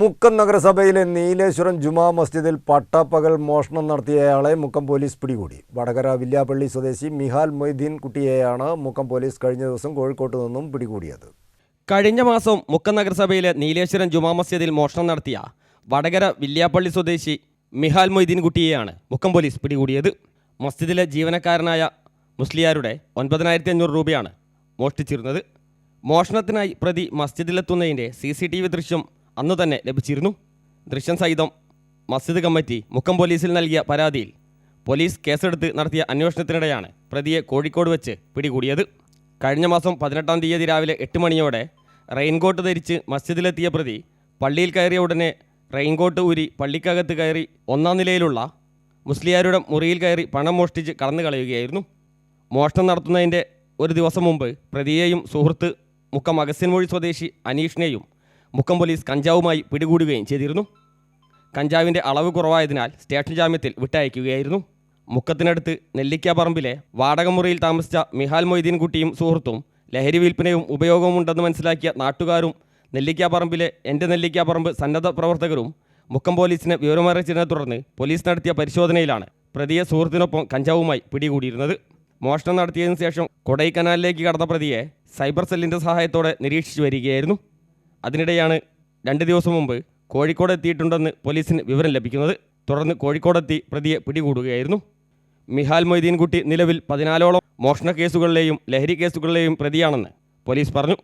മുക്കം നഗരസഭയിലെ നീലേശ്വരം ജുമാ മസ്ജിദിൽ പട്ടാപ്പകൽ മോഷണം നടത്തിയയാളെ മുക്കം പോലീസ് പിടികൂടി. വടകര വില്യാപ്പള്ളി സ്വദേശി മിഹാൽ മൊയ്തീൻ കുട്ടിയെയാണ് മുക്കം പോലീസ് കഴിഞ്ഞ ദിവസം കോഴിക്കോട്ട് നിന്നും പിടികൂടിയത്. കഴിഞ്ഞ മാസം മുക്കം നഗരസഭയിലെ നീലേശ്വരം ജുമാ മസ്ജിദിൽ മോഷണം നടത്തിയ വടകര വില്യാപ്പള്ളി സ്വദേശി മിഹാൽ മൊയ്തീൻ കുട്ടിയെയാണ് മുക്കം പോലീസ് പിടികൂടിയത്. മസ്ജിദിലെ ജീവനക്കാരനായ മുസ്ലിയാരുടെ ഒൻപതിനായിരത്തി അഞ്ഞൂറ് രൂപയാണ് മോഷ്ടിച്ചിരുന്നത്. മോഷണത്തിനായി പ്രതി മസ്ജിദിലെത്തുന്നതിന്റെ സി സി ടി വി ദൃശ്യം അന്നു തന്നെ ലഭിച്ചിരുന്നു. ദൃശ്യം സഹിതം മസ്ജിദ് കമ്മിറ്റി മുക്കം പോലീസിൽ നൽകിയ പരാതിയിൽ പോലീസ് കേസെടുത്ത് നടത്തിയ അന്വേഷണത്തിനിടെയാണ് പ്രതിയെ കോഴിക്കോട് വെച്ച് പിടികൂടിയത്. കഴിഞ്ഞ മാസം പതിനെട്ടാം തീയതി രാവിലെ എട്ട് മണിയോടെ റെയിൻകോട്ട് ധരിച്ച് മസ്ജിദിലെത്തിയ പ്രതി പള്ളിയിൽ കയറിയ ഉടനെ റെയിൻകോട്ട് ഊരി പള്ളിക്കകത്ത് കയറി ഒന്നാം നിലയിലുള്ള മുസ്ലിയാരുടെ മുറിയിൽ കയറി പണം മോഷ്ടിച്ച് കടന്നു കളയുകയായിരുന്നു മോഷണം നടത്തുന്നതിന്റെ ഒരു ദിവസം മുമ്പ് പ്രതിയെയും സുഹൃത്ത് മുക്കം അഗസ്യൻമൊഴി സ്വദേശി അനീഷിനെയും മുക്കം പോലീസ് കഞ്ചാവുമായി പിടികൂടുകയും ചെയ്തിരുന്നു. കഞ്ചാവിന്റെ അളവ് കുറവായതിനാൽ സ്റ്റേഷൻ ജാമ്യത്തിൽ വിട്ടയക്കുകയായിരുന്നു. മുക്കത്തിനടുത്ത് നെല്ലിക്കാപ്പറമ്പിലെ വാടകമുറിയിൽ താമസിച്ച മിഹാൽ മൊയ്തീൻ കുട്ടിയും സുഹൃത്തും ലഹരി വിൽപ്പനയും ഉപയോഗവും ഉണ്ടെന്ന് മനസ്സിലാക്കിയ നാട്ടുകാരും നെല്ലിക്കാപ്പറമ്പിലെ എന്റെ നെല്ലിക്കാപ്പറമ്പ് സന്നദ്ധ പ്രവർത്തകരും മുക്കം പോലീസിനെ വിവരമറിയിച്ചതിനെ തുടർന്ന് പോലീസ് നടത്തിയ പരിശോധനയിലാണ് പ്രതിയെ സുഹൃത്തിനൊപ്പം കഞ്ചാവുമായി പിടികൂടിയിരുന്നത്. മോഷണം നടത്തിയതിനു ശേഷം കൊടൈക്കനാലിലേക്ക് കടന്ന പ്രതിയെ സൈബർ സെല്ലിന്റെ സഹായത്തോടെ നിരീക്ഷിച്ചു വരികയായിരുന്നു. അതിനിടെയാണ് രണ്ട് ദിവസം മുമ്പ് കോഴിക്കോട് എത്തിയിട്ടുണ്ടെന്ന് പോലീസിന് വിവരം ലഭിക്കുന്നത്. തുടർന്ന് കോഴിക്കോടെത്തി പ്രതിയെ പിടികൂടുകയായിരുന്നു. മിഹാൽ മൊയ്തീൻകുട്ടി നിലവിൽ പതിനാലോളം മോഷണ കേസുകളിലെയും ലഹരി കേസുകളിലെയും പ്രതിയാണെന്ന് പോലീസ് പറഞ്ഞു.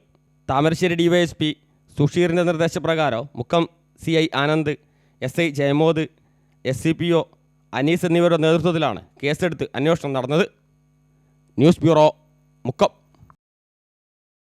താമരശ്ശേരി ഡിവൈഎസ്പി സുഷീറിന്റെ നിർദ്ദേശപ്രകാരം Mukkam C I Anand S I Jayamod S C P O Anees എന്നിവരുടെ നേതൃത്വത്തിലാണ് കേസെടുത്ത് അന്വേഷണം നടന്നത്. News bureau Mukkam.